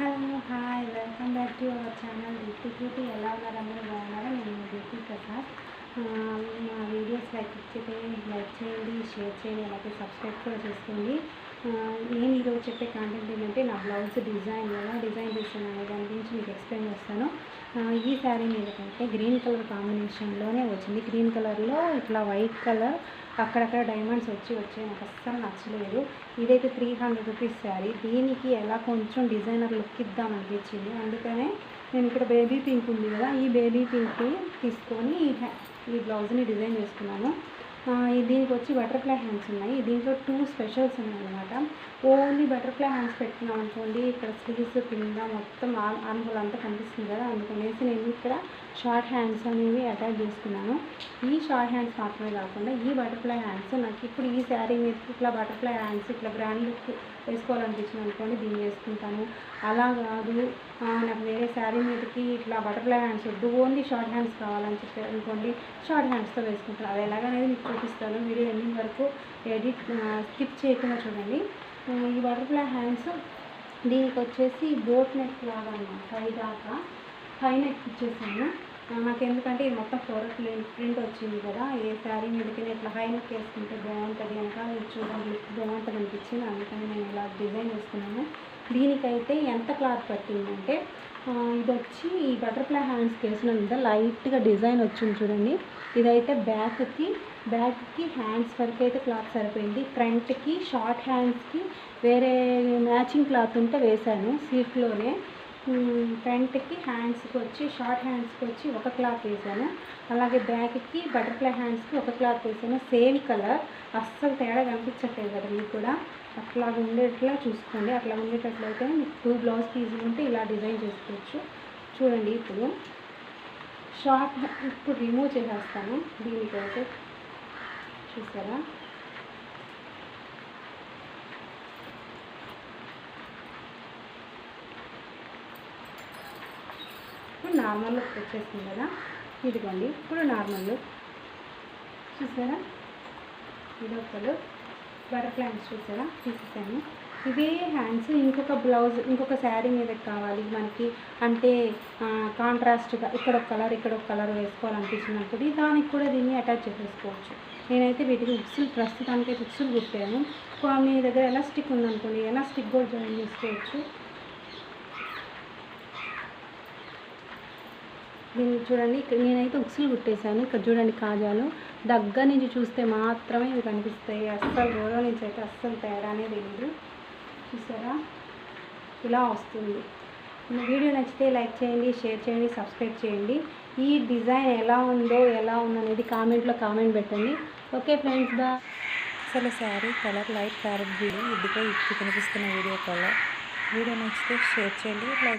Hello hi welcome back to our channel Dipti beauty. ఎలా ఉన్నారు? బాగున్నారా? నేను దిప్తి ప్రసాద్. మా వీడియోస్ లైక్ ఇచ్చితే లైక్ చేయండి షేర్ చేయండి అలాగే సబ్స్క్రైబ్ కూడా చేసుకోండి. నేను ఈరోజు చెప్పే కాంటెంట్ ఏంటంటే నా బ్లౌజ్ డిజైన్ ఎలా డిజైన్ చేస్తాను అనే దాని గురించి మీకు ఎక్స్ప్లెయిన్ చేస్తాను. ఈ శారీ మీద కంటే గ్రీన్ కలర్ కాంబినేషన్లోనే వచ్చింది. గ్రీన్ కలర్లో ఇట్లా వైట్ కలర్ అక్కడక్కడ డైమండ్స్ వచ్చి వచ్చాయి. నాకు అస్సలు నచ్చలేదు. ఇదైతే త్రీ హండ్రెడ్ రూపీస్ శారీ దీనికి ఎలా కొంచెం డిజైనర్ లుక్ ఇద్దాం అనిపించింది. అందుకనే నేను ఇక్కడ బేబీ పింక్ ఉంది కదా ఈ బేబీ పింక్ తీసుకొని ఈ బ్లౌజ్ని డిజైన్ చేసుకున్నాను. దీనికి వచ్చి బటర్ఫ్లై హ్యాండ్స్ ఉన్నాయి. దీంట్లో టూ స్పెషల్స్ ఉన్నాయన్నమాట. ఓన్లీ బటర్ఫ్లై హ్యాండ్స్ పెట్టుకున్నాం అనుకోండి ఇక్కడ స్లీవ్స్ కింద మొత్తం ఆర్మ్ ఆర్మ్ హోల్ అంతా కనిపిస్తుంది కదా అందుకనేసి నేను ఇక్కడ షార్ట్ హ్యాండ్స్ అనేవి అటాచ్ చేసుకున్నాను. ఈ షార్ట్ హ్యాండ్స్ మాత్రమే కాకుండా ఈ బటర్ఫ్లై హ్యాండ్స్ నాకు ఇప్పుడు ఈ శారీ మీద ఇట్లా బటర్ఫ్లై హ్యాండ్స్ ఇట్లా గ్రాండ్ లుక్ వేసుకోవాలనిపించింది అనుకోండి దీన్ని వేసుకుంటాను. అలా కాదు నాకు వేరే శారీ మీదకి ఇట్లా బటర్ఫ్లై హ్యాండ్స్ వద్దు ఓన్లీ షార్ట్ హ్యాండ్స్ కావాలని చెప్పి అనుకోండి షార్ట్ హ్యాండ్స్తో వేసుకుంటాను. అది ఎలాగనేది మీకు చూపిస్తాను. వీడియో ఎండింగ్ వరకు ఎడిట్ స్కిప్ చేయకుండా చూడండి. ఈ బటర్ఫ్లై హ్యాండ్స్ దీనికి వచ్చేసి బోట్ నెక్ లాగా అన్నమాట. పై దాకా నెక్ ఇచ్చేసాను. నాకు ఎందుకంటే ఇది మొత్తం ఫోర్ ప్రింట్ వచ్చింది కదా. ఏ శారీ మీదకి ఇట్లా హై నెక్ వేసుకుంటే బాగుంటుంది కనుక చూడండి లుక్ బాగుంటుంది అనిపించింది. అందుకని నేను ఇలా డిజైన్ వేసుకున్నాను దీనికైతే ఎంత క్లాత్ పట్టిందంటే ఇది వచ్చి ఈ బటర్ఫ్లై హ్యాండ్స్కి వేసిన మీద లైట్గా డిజైన్ వచ్చింది చూడండి. ఇదైతే బ్యాక్కి బ్యాక్కి హ్యాండ్స్ వరకు అయితే క్లాత్ సరిపోయింది. ఫ్రంట్కి షార్ట్ హ్యాండ్స్కి వేరే మ్యాచింగ్ క్లాత్ ఉంటే వేశాను. సీట్లోనే ఫ్రంట్కి హ్యాండ్స్కి వచ్చి షార్ట్ హ్యాండ్స్కి వచ్చి ఒక క్లాత్ వేసాను. అలాగే బ్యాక్కి బటర్ఫ్లై హ్యాండ్స్కి ఒక క్లాత్ వేసాను. Same colour. అస్సలు తేడా కనిపించట్లేదు కదా మీకు కూడా. అట్లా ఉండేట్లా చూసుకోండి. అట్లా ఉండేటట్లయితే మీకు టూ బ్లౌజ్ పీజు ఉంటే ఇలా డిజైన్ చేసుకోవచ్చు. చూడండి ఇప్పుడు. షార్ట్ ఇప్పుడు రిమూవ్ చేసేస్తాను. దీనికైతే చూసారా? ఇప్పుడు నార్మల్ లుక్ వచ్చేసింది కదా ఇదిగోండి ఇప్పుడు నార్మల్ లుక్ చూసారా? ఇదొక లుక్ బటర్ఫ్లై చూసారా? తీసేసాను. ఇదే హ్యాండ్స్ ఇంకొక బ్లౌజ్ ఇంకొక శారీ మీద కావాలి. మనకి అంటే కాంట్రాస్ట్గా ఇక్కడ ఒక కలర్ ఇక్కడ ఒక కలర్ వేసుకోవాలనిపించినప్పుడు అనుకోండి దానికి కూడా దీన్ని అటాచ్ చేసేసుకోవచ్చు. నేనైతే వీటికి ఉక్సులు ప్రస్తుతానికి అయితే ఉక్సులు కుట్టాను మీ దగ్గర ఎలాస్టిక్ ఉందనుకోండి ఎలాస్టిక్ కూడా జాయిన్ చేసుకోవచ్చు. దీన్ని చూడండి ఇక్కడ నేనైతే ఉక్సులు కుట్టేశాను. ఇక్కడ చూడండి కాజాలు. దగ్గర నుంచి చూస్తే మాత్రమే ఇవి కనిపిస్తాయి. అస్సలు దూరం నుంచి అయితే అస్సలు తేడానే తెలియదు చూసారా? ఇలా వస్తుంది. వీడియో నచ్చితే లైక్ చేయండి షేర్ చేయండి సబ్స్క్రైబ్ చేయండి. ఈ డిజైన్ ఎలా ఉందో ఎలా ఉందనేది కామెంట్లో కామెంట్ పెట్టండి. ఓకే ఫ్రెండ్స్ బా అసలు sari colour light parrot video ఇదిగో ఇప్పుడు కనిపిస్తున్న వీడియో కలర్. వీడియో నచ్చితే షేర్ చేయండి లైక్